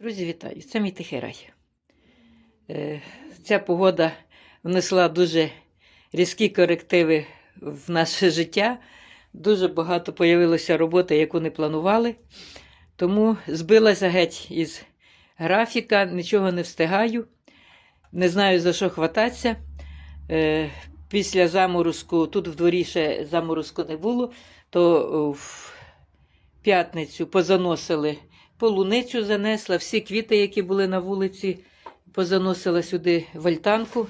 Друзі, вітаю! Це мій тихий рай. Е, Ця погода внесла дуже різкі корективи в наше життя. Дуже багато появилося роботи, яку не планували. Тому збилася геть із графіка, нічого не встигаю. Не знаю, за що хвататися. Е, Після заморозку, тут в дворі ще заморозку не було, то в п'ятницю позаносили полуницю занесла, всі квіти, які були на вулиці, позаносила сюди в альтанку.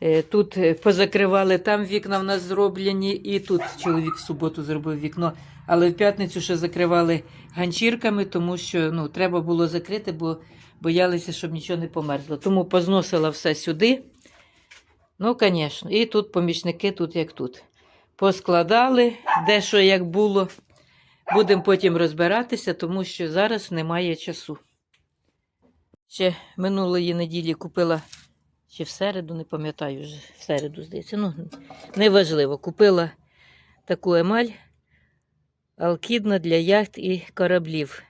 Е, Тут е, позакривали, там вікна в нас зроблені, і тут чоловік в суботу зробив вікно. Але в п'ятницю ще закривали ганчірками, тому що ну, треба було закрити, бо боялися, щоб нічого не померзло. Тому позносила все сюди. Ну, звісно, і тут помічники, тут як тут. Поскладали, де що як було. Будемо потім розбиратися, тому що зараз немає часу. Ще минулої неділі купила, чи в середу, не пам'ятаю вже, в середу, здається. Ну, неважливо. Купила таку емаль алкідна для яхт і кораблів.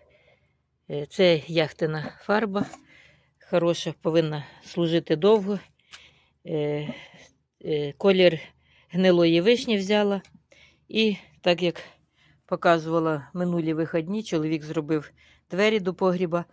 Е, Це яхтина фарба. Хороша, повинна служити довго. Е, е, Колір гнилої вишні взяла. І так як показувала минулі вихідні, чоловік зробив двері до погріба.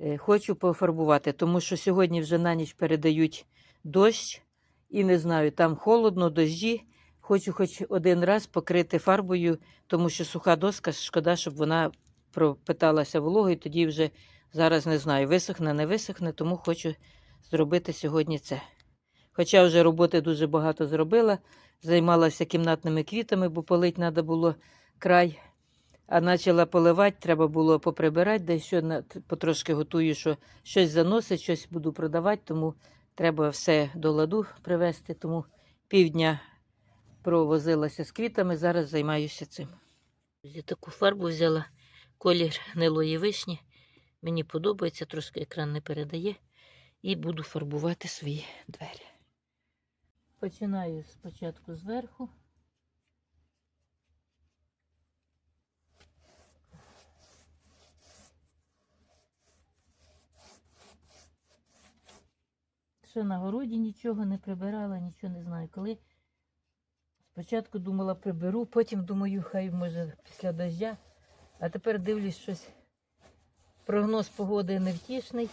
Е, Хочу пофарбувати, тому що сьогодні вже на ніч передають дощ, і не знаю, там холодно, дощі. Хочу хоч один раз покрити фарбою, тому що суха доска, шкода, щоб вона пропиталася вологою, тоді вже зараз не знаю, висохне, не висохне, тому хочу зробити сьогодні це. Хоча вже роботи дуже багато зробила, займалася кімнатними квітами, бо полить треба було край. А почала поливати, треба було поприбирати, де що потрошки готую, що щось заносить, щось буду продавати, тому треба все до ладу привезти. Тому півдня провозилася з квітами, зараз займаюся цим. Я таку фарбу взяла, колір гнилої вишні. Мені подобається, трошки екран не передає. І буду фарбувати свої двері. Починаю спочатку зверху. Ще на городі нічого не прибирала, нічого не знаю коли. Спочатку думала приберу, потім думаю, хай може після дождя. А тепер дивлюсь щось. Прогноз погоди невтішний.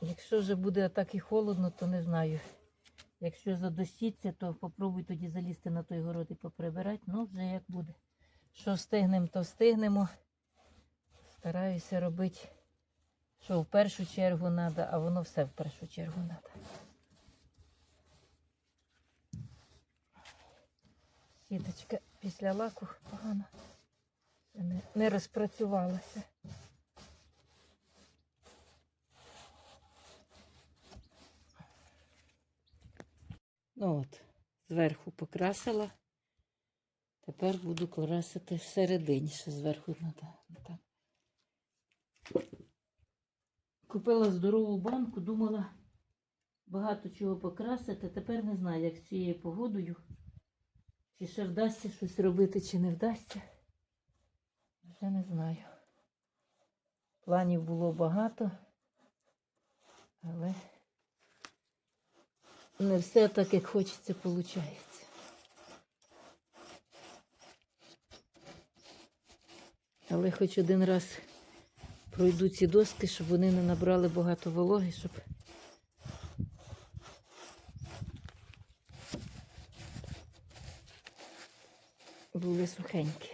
Якщо вже буде так і холодно, то не знаю. Якщо задощиться, то попробуй тоді залізти на той город і поприбирати. Ну, вже як буде. Що встигнемо, то встигнемо. Стараюся робити, що в першу чергу треба, а воно все в першу чергу треба. Сіточка після лаку погано не, не розпрацювалася. Ну от, зверху покрасила. Тепер буду красити всередині, ще зверху треба. Так. Купила здорову банку, думала багато чого покрасити. Тепер не знаю, як з цією погодою. Чи ще вдасться щось робити, чи не вдасться. Вже не знаю. Планів було багато, але не все так, як хочеться, виходить. Але хоч один раз пройду ці доски, щоб вони не набрали багато вологи, щоб були сухенькі.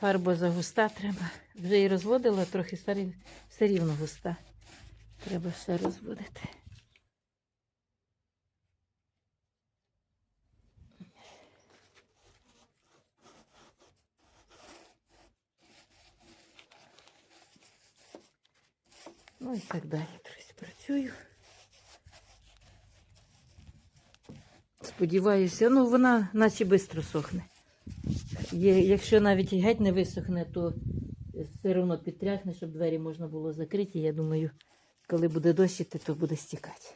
Фарба загуста треба. Вже її розводила, трохи все рівно густа. Треба все розводити. Ну і так далі, друзі, працюю. Сподіваюся, ну вона наче швидко сохне. Якщо навіть геть не висохне, то все одно підтряхне, щоб двері можна було закрити. Я думаю, коли буде дощити, то буде стікати.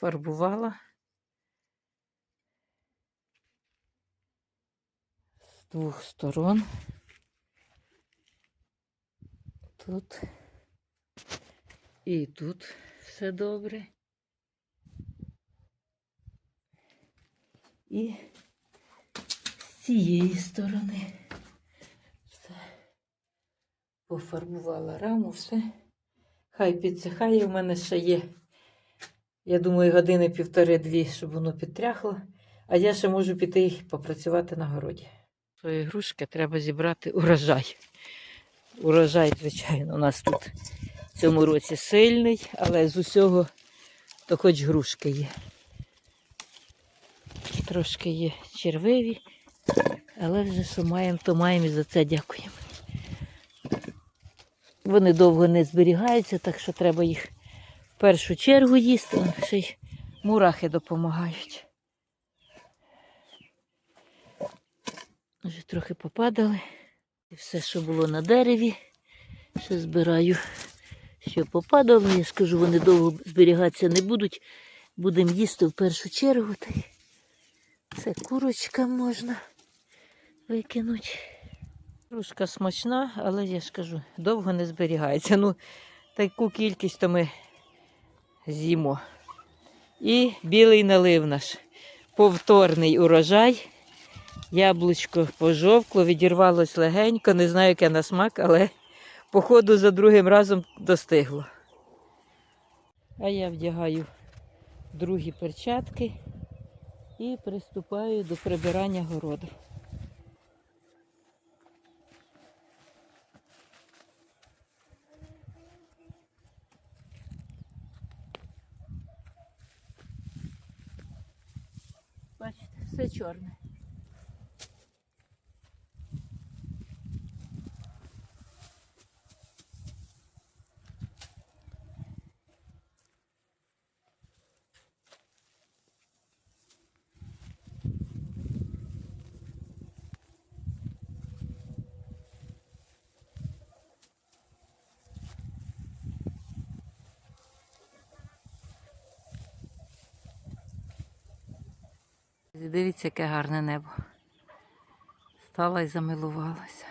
пофарбувала. Двох сторон. Тут і тут все добре. І з цієї сторони все пофарбувала раму, все. Хай підсихає, в мене ще є. Я думаю, години півтори-дві, щоб воно підтряхло. А я ще можу піти попрацювати на городі. Свої грушки треба зібрати урожай. Урожай, звичайно, у нас тут в цьому році сильний, але з усього то хоч грушки є. Трошки є червиві, але вже що маємо, то маємо і за це дякуємо. Вони довго не зберігаються, так що треба їх в першу чергу їсти, ще й мурахи допомагають. Вже трохи попадали. І все, що було на дереві, ще збираю, що попадало. Я скажу, вони довго зберігатися не будуть. Будемо їсти в першу чергу. Це курочка можна викинути. Кружка смачна, але я ж кажу, довго не зберігається. Ну, таку кількість то ми з'їмо. І білий налив наш. Повторний урожай. Яблучко пожовкло, відірвалось легенько, не знаю, яке на смак, але походу за другим разом достигло. А я вдягаю другі перчатки і приступаю до прибирання городу. Бачите, все чорне. Дивіться, яке гарне небо. Стала і замилувалася.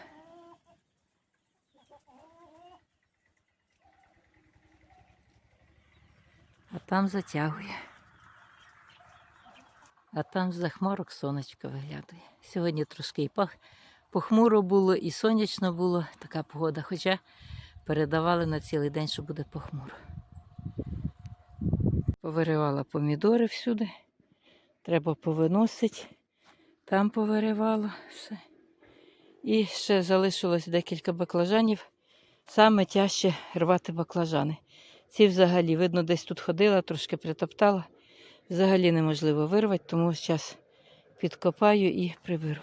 А там затягує. А там з-за хмарок сонечко виглядає. Сьогодні трошки і пах. Похмуро було, і сонячно було така погода, хоча передавали на цілий день, що буде похмуро. Повиривала помідори всюди. Треба повиносити. Там повиривало все. І ще залишилось декілька баклажанів. Саме тяжче рвати баклажани. Ці взагалі, видно, десь тут ходила, трошки притоптала. Взагалі неможливо вирвати, тому зараз підкопаю і приберу.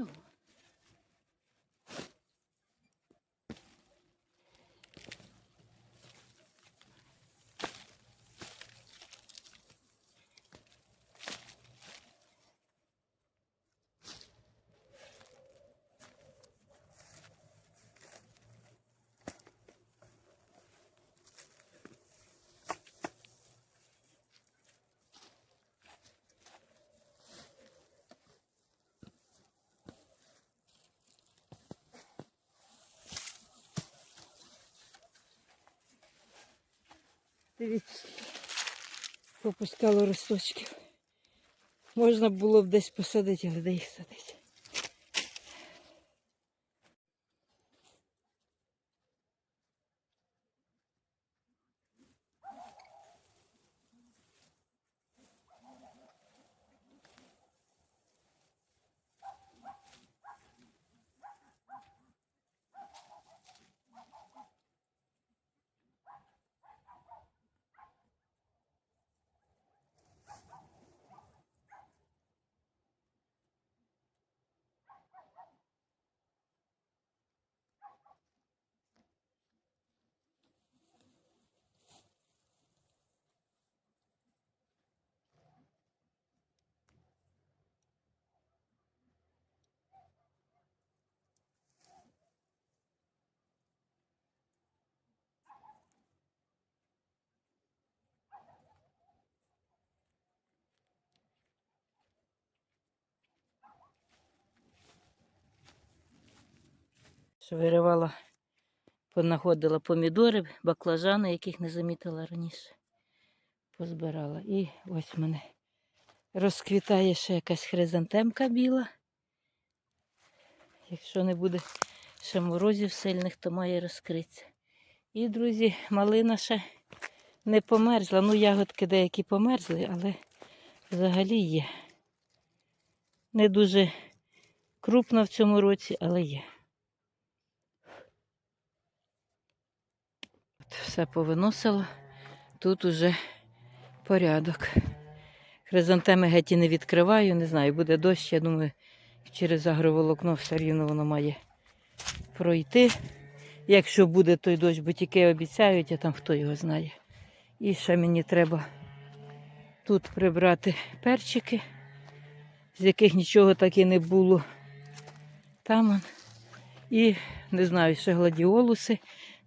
Ну. Дивіться, попускало росточків. Можна було б десь посадити, але де їх садити. Що виривала, понаходила помідори, баклажани, яких не замітила раніше. Позбирала. І ось в мене розквітає ще якась хризантемка біла. Якщо не буде ще морозів сильних, то має розкритися. І, друзі, малина ще не померзла. Ну, ягодки деякі померзли, але взагалі є. Не дуже крупно в цьому році, але є. От все повиносила. Тут уже порядок. Хризантеми геть і не відкриваю, не знаю, буде дощ, я думаю, через агроволокно все рівно воно має пройти. Якщо буде той дощ, бо тільки обіцяють, а там хто його знає. І ще мені треба тут прибрати перчики, з яких нічого так і не було. Там. І не знаю, ще гладіолуси.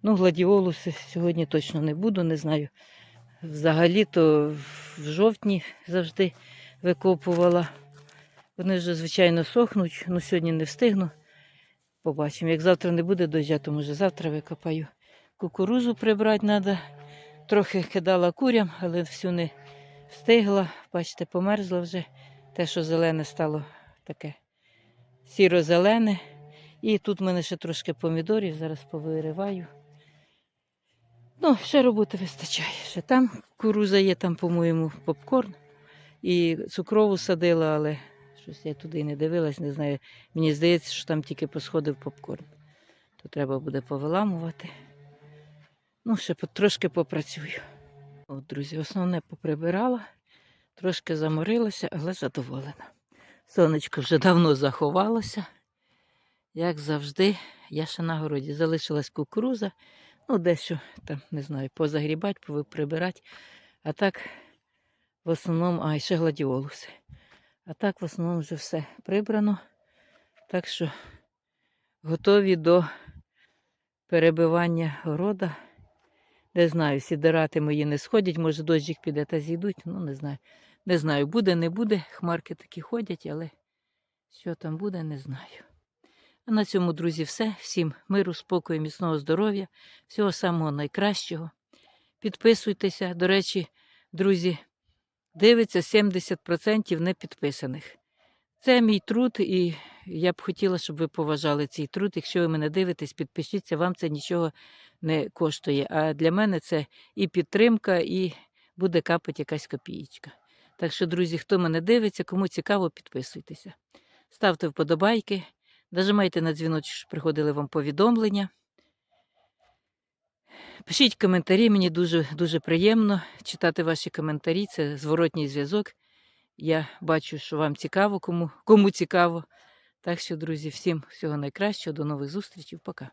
Ну, гладіолуси сьогодні точно не буду, не знаю. Взагалі-то в жовтні завжди викопувала. Вони вже, звичайно, сохнуть, ну сьогодні не встигну. Побачимо. Як завтра не буде дождя, то може завтра викопаю. Кукурузу прибрати треба. Трохи кидала курям, але всю не встигла. Бачите, померзла вже. Те, що зелене стало таке сіро-зелене. І тут в мене ще трошки помідорів, зараз повириваю. Ну, ще роботи вистачає. Ще там кукуруза є, там, по-моєму, попкорн. І цукрову садила, але щось я туди не дивилась, не знаю. Мені здається, що там тільки посходив попкорн. То треба буде повиламувати. Ну, ще трошки попрацюю. От, друзі, основне поприбирала, трошки заморилася, але задоволена. Сонечко вже давно заховалося. Як завжди, я ще на городі. Залишилась кукуруза, ну, дещо там, не знаю, позагрібати, прибирати. А так, в основному, а і ще гладіолуси. А так, в основному, вже все прибрано. Так що готові до перебивання города. Не знаю, сідирати мої не сходять, може дощик піде та зійдуть. Ну, не знаю. Не знаю, буде, не буде. Хмарки такі ходять, але що там буде, не знаю. А на цьому, друзі, все. Всім миру, спокою, міцного здоров'я, всього самого найкращого. Підписуйтеся. До речі, друзі, дивиться 70% непідписаних. Це мій труд, і я б хотіла, щоб ви поважали цей труд. Якщо ви мене дивитесь, підпишіться, вам це нічого не коштує. А для мене це і підтримка, і буде капати якась копієчка. Так що, друзі, хто мене дивиться, кому цікаво, підписуйтеся. Ставте вподобайки, нажимайте на дзвіночок, щоб приходили вам повідомлення. Пишіть коментарі, мені дуже дуже приємно читати ваші коментарі. Це зворотній зв'язок. Я бачу, що вам цікаво, кому, кому цікаво. Так що, друзі, всім всього найкращого, до нових зустрічей. Пока.